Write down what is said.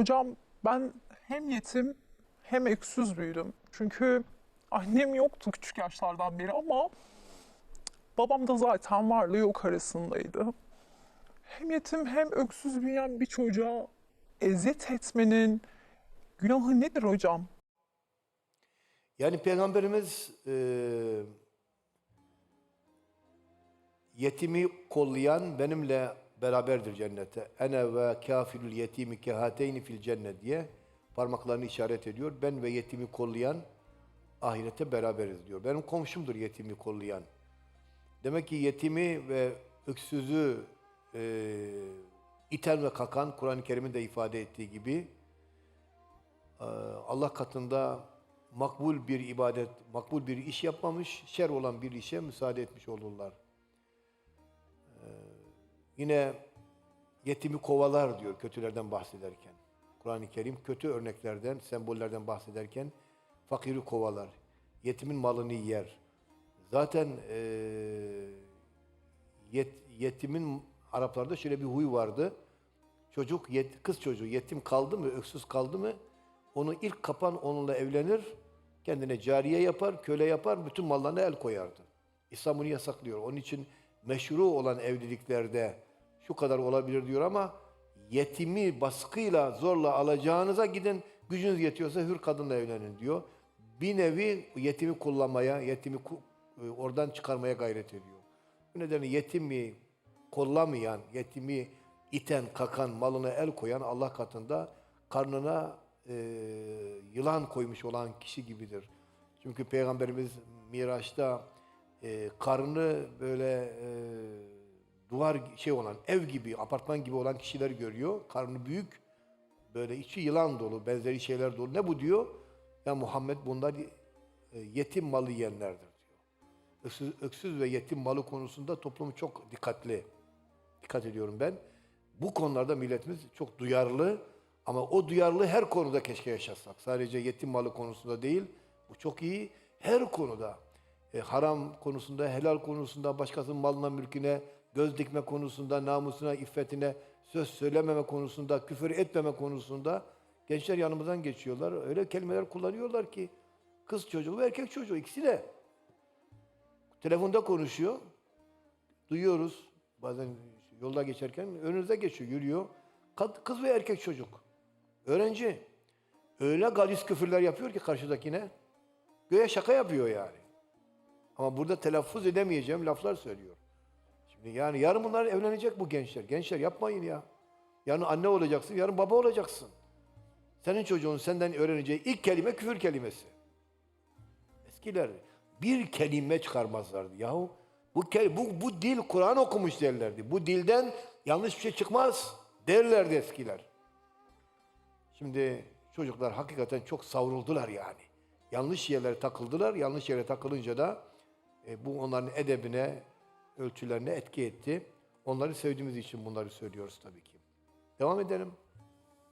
Hocam ben hem yetim hem öksüz büyüdüm. Çünkü annem yoktu küçük yaşlardan beri ama babam da zaten varlığı yok arasındaydı. Hem yetim hem öksüz büyüyen bir çocuğa eziyet etmenin günahı nedir hocam? Yani Peygamberimiz e, yetimi kollayan benimle beraberdir cennete. Ene ve kafilül yetimi kehateyni fil cennet diye parmaklarını işaret ediyor. Ben ve yetimi kollayan ahirete beraberiz diyor. Benim komşumdur yetimi kollayan. Demek ki yetimi ve öksüzü e, iten ve kakan Kur'an-ı Kerim'in de ifade ettiği gibi e, Allah katında makbul bir ibadet, makbul bir iş yapmamış, şer olan bir işe müsaade etmiş olurlar. Ee, yine yetimi kovalar diyor kötülerden bahsederken. Kur'an-ı Kerim kötü örneklerden, sembollerden bahsederken fakiri kovalar, yetimin malını yer. Zaten eee, yet- yetimin Araplarda şöyle bir huy vardı. Çocuk, yet, kız çocuğu yetim kaldı mı, öksüz kaldı mı onu ilk kapan onunla evlenir, kendine cariye yapar, köle yapar, bütün mallarına el koyardı. İslam bunu yasaklıyor. Onun için meşru olan evliliklerde şu kadar olabilir diyor ama yetimi baskıyla, zorla alacağınıza gidin, gücünüz yetiyorsa hür kadınla evlenin diyor. Bir nevi yetimi kullanmaya, yetimi e, oradan çıkarmaya gayret ediyor. Bu nedenle yetimi kollamayan, yetimi iten, kakan, malına el koyan Allah katında karnına e, yılan koymuş olan kişi gibidir. Çünkü Peygamberimiz Miraç'ta e, karnı böyle e, duvar şey olan, ev gibi, apartman gibi olan kişiler görüyor. Karnı büyük, böyle içi yılan dolu, benzeri şeyler dolu. Ne bu diyor? Ya Muhammed bunlar e, yetim malı yiyenlerdir diyor. Öksüz, öksüz ve yetim malı konusunda toplumu çok dikkatli. Dikkat ediyorum ben. Bu konularda milletimiz çok duyarlı ama o duyarlı her konuda keşke yaşasak. Sadece yetim malı konusunda değil, bu çok iyi. Her konuda, e, haram konusunda, helal konusunda, başkasının malına, mülküne, göz dikme konusunda, namusuna, iffetine, söz söylememe konusunda, küfür etmeme konusunda gençler yanımızdan geçiyorlar. Öyle kelimeler kullanıyorlar ki kız çocuğu ve erkek çocuğu ikisi de. Telefonda konuşuyor. Duyuyoruz bazen yolda geçerken önünüze geçiyor, yürüyor. Kız ve erkek çocuk. Öğrenci. Öyle galis küfürler yapıyor ki karşıdakine. Göğe şaka yapıyor yani. Ama burada telaffuz edemeyeceğim laflar söylüyor. Yani yarın bunlar evlenecek bu gençler. Gençler yapmayın ya. Yarın anne olacaksın, yarın baba olacaksın. Senin çocuğun senden öğreneceği ilk kelime küfür kelimesi. Eskiler bir kelime çıkarmazlardı. Yahu bu, bu, bu dil Kur'an okumuş derlerdi. Bu dilden yanlış bir şey çıkmaz derlerdi eskiler. Şimdi çocuklar hakikaten çok savruldular yani. Yanlış yerlere takıldılar. Yanlış yere takılınca da e, bu onların edebine, ölçülerine etki etti. Onları sevdiğimiz için bunları söylüyoruz tabii ki. Devam edelim.